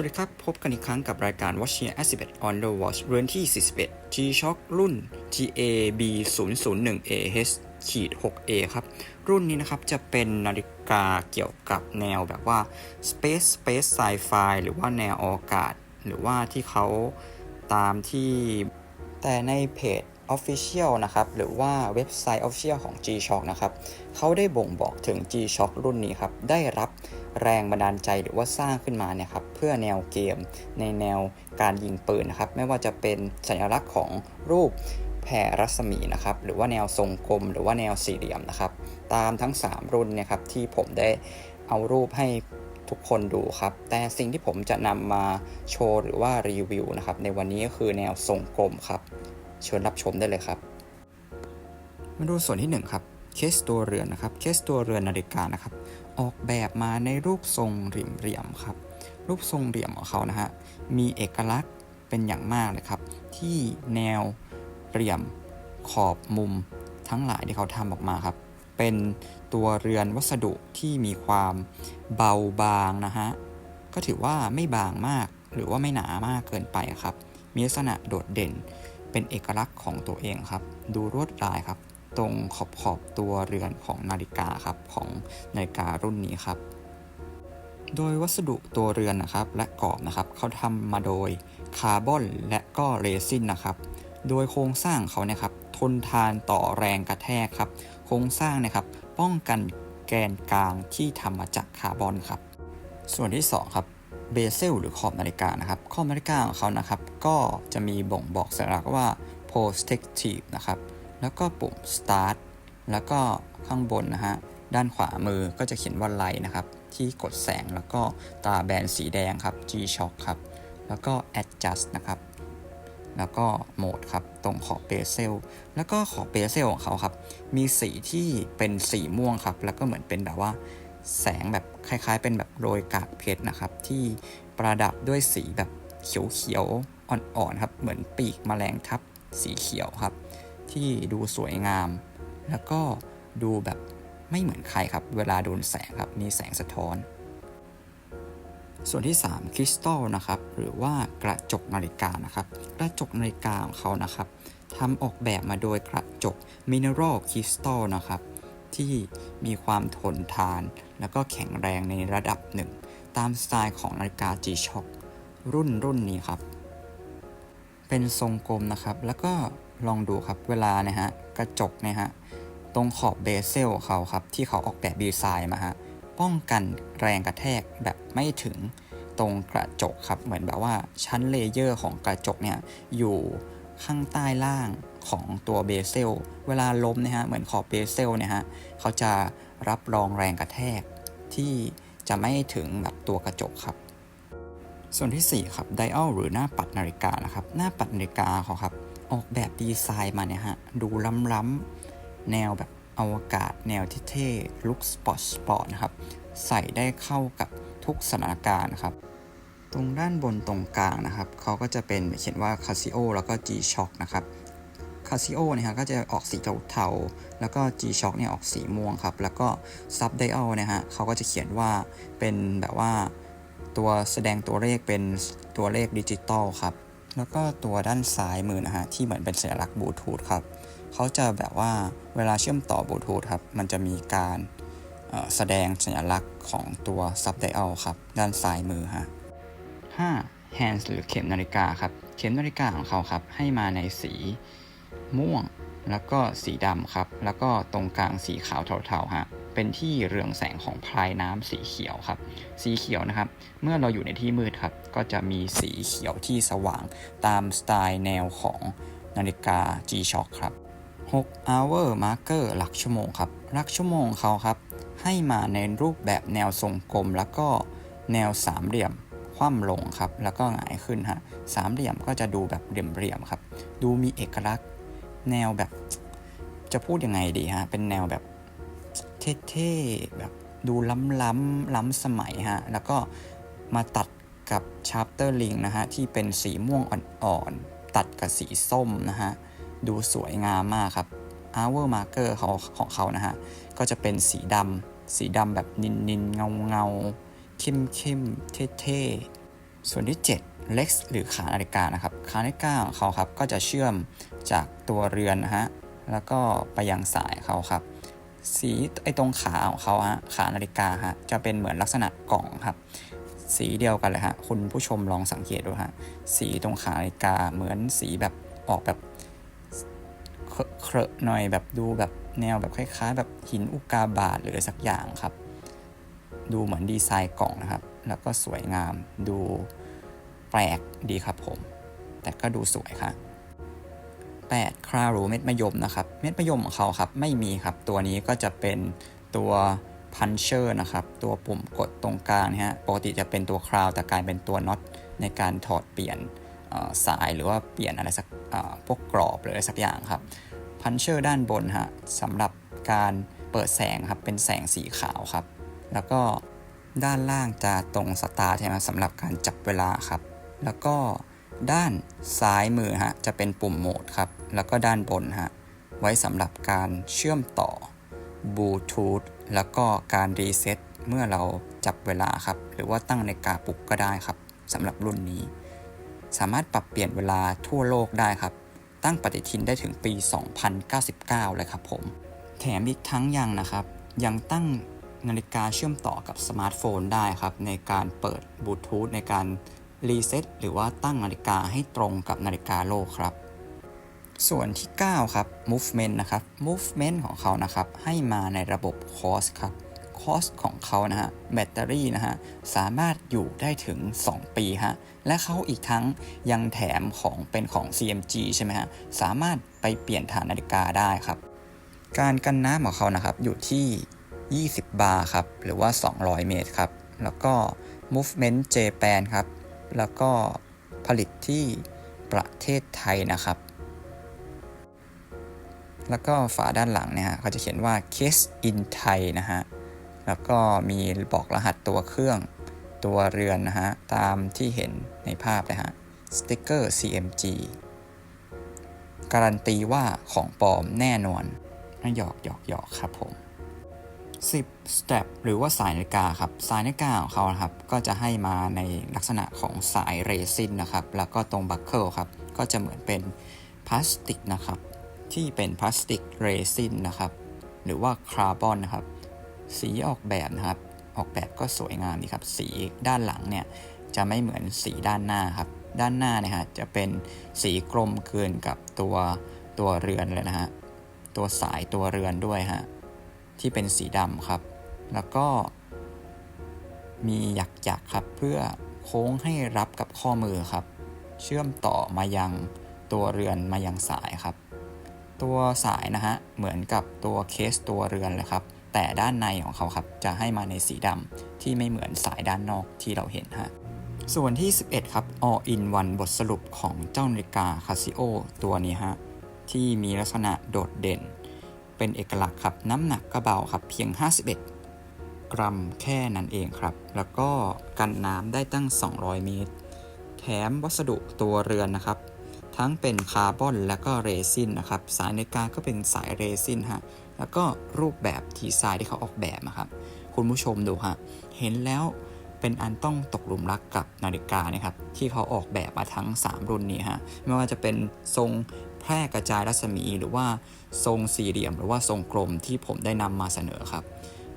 วัสดีครับ พบกันอีกครั้งกับรายการ Watch Here 11 on the Watch เรือนที่ 41 G-Shock รุ่น GAB 0 0 1 AH ขีด 6A ครับ รุ่นนี้นะครับจะเป็นนาฬิกาเกี่ยวกับแนวแบบว่า Space Space Sci-Fi หรือว่าแนวอวกาศ หรือว่าที่เขาตามที่แต่ในเพจ Official นะครับหรือว่าเว็บไซต์ Official ของ G-Shock นะครับเขาได้บ่งบอกถึง G-Shock รุ่นนี้ครับได้รับแรงบันดาลใจหรือว่าสร้างขึ้นมาเนี่ยครับเพื่อแนวเกมในแนวการยิงปืนนะครับไม่ว่าจะเป็นสัญลักษณ์ของรูปแผ่รัศมีนะครับหรือว่าแนวทรงกลมหรือว่าแนวสี่เหลี่ยมนะครับตามทั้ง 3 รุ่นเนี่ยครับที่ผมได้เอารูปให้ทุกคนดูครับ แต่สิ่งที่ผมจะนำมาโชว์หรือว่ารีวิวนะครับในวันนี้ก็คือแนวทรงกลมครับ เชิญรับชมได้เลยครับ มาดูส่วนที่ 1 ครับเคสตัวเรือนนะครับเคสตัวเรือนนาฬิกานะครับ ออกแบบมาในรูปทรงเหลี่ยมๆครับ รูปทรงเหลี่ยมของเขานะฮะมีเอกลักษณ์เป็นอย่างมากเลยครับ ที่แนวเหลี่ยมขอบมุมทั้งหลายที่เขาทำออกมาครับ เป็นตัวเรือนวัสดุที่มีความเบาบางนะฮะก็ถือว่าไม่บางมากหรือว่าไม่หนามากเกินไปครับ มีลักษณะโดดเด่น เป็นเอกลักษณ์ของตัวเองครับ ดูรวดลายครับ ตรงขอบขอบตัวเรือนของนาฬิกาครับของนาฬิการุ่นนี้ครับ โดยวัสดุตัวเรือนนะครับ และกรอบนะครับเขาทำมาโดยคาร์บอนและก็เรซินนะครับ โดยโครงสร้างเขาเนี่ยครับทนทานต่อแรงกระแทกครับ โครงสร้างนะครับ ป้องกันแกนกลางที่ทำมาจากคาร์บอนครับ ส่วนที่2ครับ เบเซลหรือขอบนาฬิกานะครับขอบนาฬิกาของเขานะครับ ก็จะมีบ่งบอกสัญลักษณ์ว่า protective นะครับ แล้วก็ปุ่ม start แล้วก็ข้างบนนะฮะด้านขวามือก็จะเขียนว่า light นะครับ ที่กดแสงแล้วก็ตาแบนสีแดงครับ G Shock ครับ แล้วก็ adjust นะครับแล้วก็โหมดครับ ตรงขอบเบเซล แล้วก็ขอบเบเซลของเขาครับ มีสีที่เป็นสีม่วงครับ แล้วก็เหมือนเป็นแบบว่า แสงแบบคล้าย ๆ เป็นแบบโรยกากเพชรนะครับ ที่ประดับด้วยสีแบบเขียวๆอ่อนๆครับ เหมือนปีกแมลงทับสีเขียวครับ ที่ดูสวยงาม แล้วก็ดูแบบไม่เหมือนใครครับ เวลาโดนแสงครับ มีแสงสะท้อน ส่วนที่ 3 คริสตัลนะครับ หรือว่ากระจกนาฬิกานะครับ กระจกนาฬิกาของเขานะครับทำออกแบบมาโดยกระจกมินเนอรัลคริสตัลนะครับ ที่มีความทนทาน แล้วก็แข็งแรงในระดับหนึ่ง ตามสไตล์ของนาฬิกา G-Shock รุ่นรุ่นนี้ครับ เป็นทรงกลมนะครับ แล้วก็ลองดูครับเวลานะฮะกระจกเนี่ยฮะตรงขอบเบเซลเขาครับ ที่เขาออกแบบดีไซน์มาฮะป้องกันแรงกระแทกแบบไม่ถึงตรงกระจกครับ เหมือนแบบว่าชั้นเลเยอร์ของกระจกเนี่ยอยู่ ข้างใต้ล่างของตัวเบเซล เวลาล้มนะฮะเหมือนขอบเบเซลเนี่ยฮะเขาจะรับรองแรงกระแทก ที่จะไม่ถึงแบบตัวกระจกครับ ส่วนที่ 4 ครับไดอัลหรือหน้าปัดนาฬิกานะครับ หน้าปัดนาฬิกาเขาครับ ออกแบบดีไซน์มาเนี่ยฮะ ดูล้ำๆ แนวแบบอวกาศ แนวเท่ๆลุคสปอร์ตสปอร์ตนะครับ ใส่ได้เข้ากับทุกสถานการณ์ครับ ตรงด้านบนตรงกลางนะครับเขาก็จะเป็นเขียนว่า Casio แล้วก็ G-Shock นะครับ Casio เนี่ยฮะก็จะออกสีเทาๆ แล้วก็ G-Shock เนี่ยออกสีม่วงครับ แล้วก็ Sub Dial เนี่ยฮะเขาก็จะเขียนว่าเป็นแบบว่าตัวแสดงตัวเลขเป็นตัวเลขดิจิตอลครับ แล้วก็ตัวด้านซ้ายมือนะฮะที่เหมือนเป็นสัญลักษณ์บลูทูธครับเขาจะแบบว่าเวลาเชื่อมต่อบลูทูธครับ มันจะมีการแสดงสัญลักษณ์ของตัว sub dial ครับ ด้านซ้ายมือฮะ 5. hands หรือเข็มนาฬิกาครับ เข็มนาฬิกาของเขาครับ ให้มาในสีม่วง แล้วก็สีดำครับ แล้วก็ตรงกลางสีขาวเทาๆฮะเป็นที่เรืองแสงของพลายน้ำสีเขียวครับ สีเขียวนะครับ เมื่อเราอยู่ในที่มืดครับ ก็จะมีสีเขียวที่สว่างตามสไตล์แนวของนาฬิกา G-Shock ครับ 6 hour marker หลักชั่วโมงครับหลักชั่วโมงเขาครับ ให้มาในรูปแบบแนวทรงกลมแล้วก็แนวสามเหลี่ยม คว่ำลงครับ แล้วก็หงายขึ้นฮะสามเหลี่ยมก็จะดูแบบเหลี่ยมๆครับ ดูมีเอกลักษณ์ แนวแบบ จะพูดยังไงดีฮะ เป็นแนวแบบเท่ๆแบบดูล้ำล้ำล้ำสมัยฮะ แล้วก็มาตัดกับชาร์ปเตอร์ลิงนะฮะ ที่เป็นสีม่วงอ่อนๆ ตัดกับสีส้มนะฮะ ดูสวยงามมากครับ hour marker เขาของเขานะฮะ ก็จะเป็นสีดำสีดำแบบนินนินเงาเงาๆ เข้มเข้มเท่ๆ ส่วนที่ 7 lex หรือขานาฬิกานะครับ ขานาฬิกาของเขาครับก็จะเชื่อมจากตัวเรือนนะฮะ แล้วก็ไปยังสายเขาครับ สีไอ้ตรงขาของเขาฮะ ขานาฬิกาฮะ จะเป็นเหมือนลักษณะกล่องครับ สีเดียวกันเลยฮะ คุณผู้ชมลองสังเกตดูฮะ สีตรงขานาฬิกาเหมือนสีแบบออกแบบเคอะเคอะหน่อยแบบดูแบบแนวแบบคล้ายๆ แบบหินอุกาบาตหรือสักอย่างครับ ดูเหมือนดีไซน์กล่องนะครับ แล้วก็สวยงามดูแปลกดีครับผม แต่ก็ดูสวยครับ8ครารูเม็ดมะยมนะครับ เม็ดมะยมของเขาครับไม่มีครับ ตัวนี้ก็จะเป็นตัวพันเชอร์นะครับ ตัวปุ่มกดตรงกลางนะฮะปกติจะเป็นตัวคราวแต่กลายเป็นตัวน็อตในการถอดเปลี่ยนสายหรือว่าเปลี่ยนอะไรสักพวกกรอบหรืออะไรสักอย่างครับพันเชอร์ด้านบนฮะสำหรับการเปิดแสงครับเป็นแสงสีขาวครับ แล้วก็ด้านล่างจะตรงสตาร์ทใช่ไหมสำหรับการจับเวลาครับ แล้วก็ด้านซ้ายมือฮะจะเป็นปุ่มโหมดครับ แล้วก็ด้านบนฮะไว้สำหรับการเชื่อมต่อบลูทูธแล้วก็การรีเซ็ตเมื่อเราจับเวลาครับ หรือว่าตั้งในกาปลุกก็ได้ครับสำหรับรุ่นนี้ สามารถปรับเปลี่ยนเวลาทั่วโลกได้ครับ ตั้งปฏิทินได้ถึงปี 2099 เลยครับผม แถมอีกทั้งยังนะครับ ยังตั้ง นาฬิกาเชื่อมต่อกับสมาร์ทโฟนได้ครับ ในการเปิดบลูทูธในการรีเซ็ตหรือว่าตั้งนาฬิกาให้ตรงกับนาฬิกาโลกครับ ส่วนที่ 9 ครับ movement นะครับ movement ของเขานะครับ ให้มาในระบบ cost ครับ cost ของเขานะฮะแบตเตอรี่นะฮะสามารถอยู่ได้ถึง 2 ปีฮะและเขาอีกทั้งยังแถมของเป็นของ CMG ใช่ไหมฮะสามารถไปเปลี่ยนฐานนาฬิกาได้ครับ การกันน้ำของเขานะครับอยู่ที่ 20 บาร์ครับ หรือว่า 200 เมตรครับ แล้วก็ movement Japan ครับ แล้วก็ผลิตที่ประเทศไทยนะครับ แล้วก็ฝาด้านหลังเนี่ยฮะเขาจะเขียนว่า case in Thai นะฮะ แล้วก็มีบอกรหัสตัวเครื่องตัวเรือนนะฮะ ตามที่เห็นในภาพเลยฮะ สติกเกอร์ CMG การันตีว่าของปลอมแน่นอนหยอกหยอกหยอกครับผม 10 step หรือว่าสายนาฬิกาครับ สายนาฬิกาของเขาครับ ก็จะให้มาในลักษณะของสายเรซินนะครับ แล้วก็ตรงบัคเกิลครับ ก็จะเหมือนเป็นพลาสติกนะครับ ที่เป็นพลาสติกเรซินนะครับ หรือว่าคาร์บอนนะครับ สีออกแบบนะครับ ออกแบบก็สวยงามดีครับ สีด้านหลังเนี่ยจะไม่เหมือนสีด้านหน้าครับ ด้านหน้าเนี่ยฮะจะเป็นสีกลมเกินกับตัวตัวเรือนเลยนะฮะ ตัวสายตัวเรือนด้วยฮะ ที่เป็นสีดำครับ แล้วก็มีหยักหยักๆครับ เพื่อโค้งให้รับกับข้อมือครับ เชื่อมต่อมายังตัวเรือนมายังสายครับ ตัวสายนะฮะเหมือนกับตัวเคสตัวเรือนเลยครับ แต่ด้านในของเขาครับจะให้มาในสีดำที่ไม่เหมือนสายด้านนอกที่เราเห็นฮะส่วนที่ 11 ครับ all in one บทสรุปของเจ้านาฬิกา Casio ตัวนี้ฮะที่มีลักษณะโดดเด่น เป็นเอกลักษณ์ครับ น้ำหนักก็เบาครับ เพียง 51 กรัมแค่นั้นเองครับ แล้วก็กันน้ำได้ตั้ง 200 เมตร แถมวัสดุตัวเรือนนะครับ ทั้งเป็นคาร์บอนและก็เรซินนะครับ สายนาฬิกาก็เป็นสายเรซินฮะ แล้วก็รูปแบบดีไซน์ที่เขาออกแบบนะครับ คุณผู้ชมดูฮะ เห็นแล้วเป็นอันต้องตกหลุมรักกับนาฬิกานะครับที่เขาออกแบบมาทั้ง 3 รุ่นนี้ฮะไม่ว่าจะเป็นทรง แพร่กระจายรัศมี หรือว่าทรงสี่เหลี่ยม หรือว่าทรงกลมที่ผมได้นำมาเสนอครับ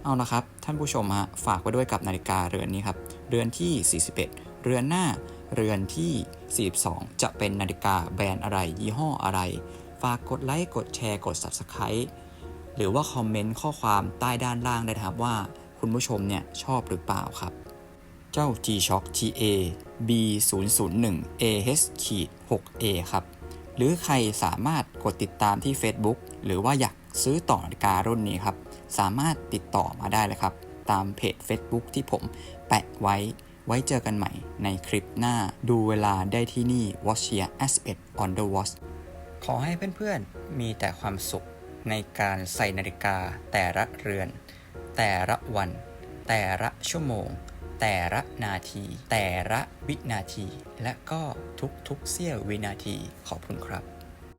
เอาละครับ ท่านผู้ชมฮะฝากไว้ด้วยกับนาฬิกาเรือนนี้ครับ เรือนที่ 41 เรือนหน้าเรือนที่ 42 จะเป็นนาฬิกาแบรนด์อะไร ยี่ห้ออะไร ฝากกดไลค์กดแชร์กด Subscribe หรือว่าคอมเมนต์ข้อความใต้ด้านล่างได้ครับว่าคุณผู้ชมเนี่ยชอบหรือเปล่าครับ เจ้า G-Shock TA B 0 0 1 AH 6A ครับ หรือใครสามารถกดติดตามที่ Facebook หรือว่าอยากซื้อต่อนาฬิการุ่นนี้ครับ สามารถติดต่อมาได้เลยครับ ตามเพจ Facebook ที่ผมแปะไว้ ไว้เจอกันใหม่ในคลิปหน้า ดูเวลาได้ที่นี่ Watchia S1 on the watch ขอให้เพื่อนๆ มีแต่ความสุขในการใส่นาฬิกาแต่ละเรือน แต่ละวัน แต่ละชั่วโมง แต่ละนาที แต่ละวินาที และก็ทุกๆเสี้ยววินาที ขอบคุณครับ